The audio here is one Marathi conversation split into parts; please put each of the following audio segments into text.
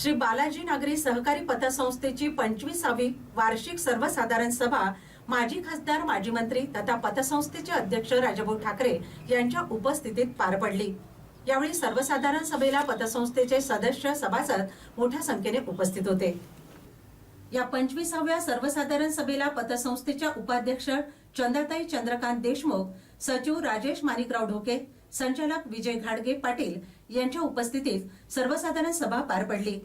श्री बालाजी नागरी सहकारी पतसंस्थेची पंचवीसावी वार्षिक सर्वसाधारण सभा माजी खासदार माजी मंत्री तथा पतसंस्थेचे अध्यक्ष राजाभाऊ ठाकरे यांच्या उपस्थितीत पार पडली. यावेळी सर्वसाधारण सभेला पतसंस्थेचे सदस्य सभासद मोठ्या संख्येने उपस्थित होते. या पंचवीसाव्या सर्वसाधारण सभेला पतसंस्थेच्या उपाध्यक्ष चंद्रताई चंद्रकांत देशमुख सचिव राजेश माणिकराव ढोके संचालक विजय घाडगे पाटील यांच्या उपस्थितीत सर्वसाधारण सभा पार पडली.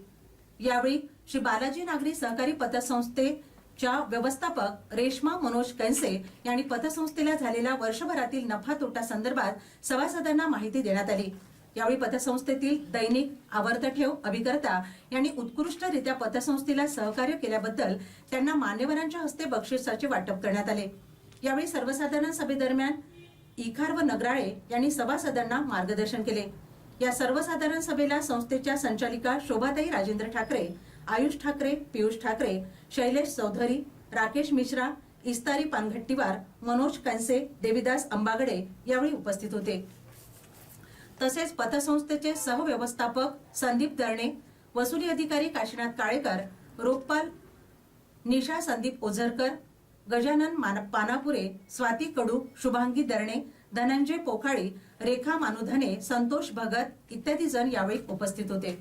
यावेळी श्री बालाजी नागरी सहकारी पतसंस्थेच्या व्यवस्थापक रेश्मा मनोज कैसे यांनी पतसंस्थेला झालेल्या वर्षभरातील नफा तोटा संदर्भात सभासदांना माहिती देण्यात आली. यावेळी पतसंस्थेतील दैनिक आवर्त ठेव अभिकर्ता यांनी उत्कृष्टरित्या पतसंस्थेला सहकार्य केल्याबद्दल त्यांना मान्यवरांच्या हस्ते बक्षिसाचे वाटप करण्यात आले. यावेळी सर्वसाधारण सभेदरम्यान इखार व नगराळे यांनी सभासदांना मार्गदर्शन केले. या सर्वसाधारण सभेला संस्थेच्या संचालिका शोभाताई राजेंद्र ठाकरे आयुष ठाकरे पियुष ठाकरे शैलेश चौधरी राकेश मिश्रा इस्तारी पानघट्टीवार मनोज कंसे देविदास अंबागडे यावेळी उपस्थित होते. तसेच पतसंस्थेचे सहव्यवस्थापक संदीप दर्णे वसुली अधिकारी काशीनाथ काळेकर रोखपाल निशा संदीप ओझरकर गजानन मान- पानापुरे स्वाती कडू शुभांगी दर्णे धनंजय पोखाळी रेखा मानुधने संतोष भगत इत्यादी जण यावेळी उपस्थित होते.